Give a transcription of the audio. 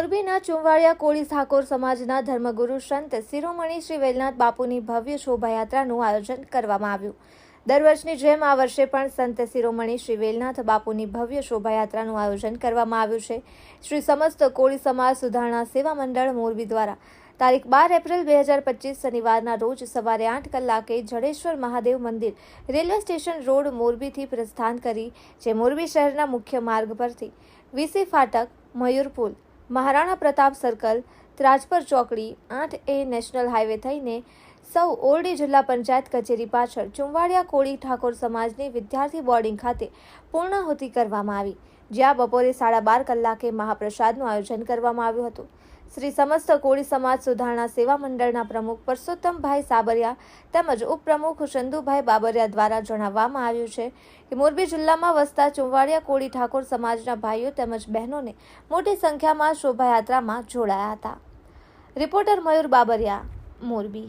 મોરબીના ચુંવાળિયા કોળી ઠાકોર સમાજના ધર્મગુરુ સંત શિરોમણી શ્રી વેલનાથ બાપુની ભવ્ય શોભાયાત્રાનું આયોજન કરવામાં આવ્યું. દર વર્ષની જેમ આ વર્ષે પણ સંત શિરોમણી શ્રી વેલનાથ બાપુની ભવ્ય શોભાયાત્રાનું આયોજન કરવામાં આવ્યું છે. શ્રી સમસ્ત કોળી સમાજ સુધારણા સેવા મંડળ મોરબી દ્વારા તારીખ બાર એપ્રિલ બે હજાર પચીસ શનિવારના રોજ સવારે આઠ કલાકે જડેશ્વર મહાદેવ મંદિર રેલવે સ્ટેશન રોડ મોરબીથી પ્રસ્થાન કરી, જે મોરબી શહેરના મુખ્ય માર્ગ પરથી વીસી ફાટક, મયુર પુલ મહારાણા પ્રતાપ સર્કલ, ત્રાજપર ચોકડી, આઠ એ નેશનલ હાઈવે થઈને સૌ ઓરડી જિલ્લા પંચાયત કચેરી પાછળ ચુંવાડિયા કોળી ઠાકોર સમાજની વિદ્યાર્થી બોર્ડિંગ ખાતે પૂર્ણાહુતિ કરવામાં આવી, જ્યાં બપોરે સાડા બાર કલાકે મહાપ્રસાદનું આયોજન કરવામાં આવ્યું હતું. શ્રી સમસ્ત કોળી સમાજ સુધારણા સેવા મંડળના પ્રમુખ પરસોત્તમભાઈ સાબરિયા તેમજ ઉપપ્રમુખ ચંદુભાઈ બાબરિયા દ્વારા જણાવવામાં આવ્યું છે કે મોરબી જિલ્લામાં વસતા ચુંવાડિયા કોળી ઠાકોર સમાજના ભાઈઓ તેમજ બહેનોને મોટી સંખ્યામાં શોભાયાત્રામાં જોડાયા હતા. રિપોર્ટર મયુર બાબરિયા, મોરબી.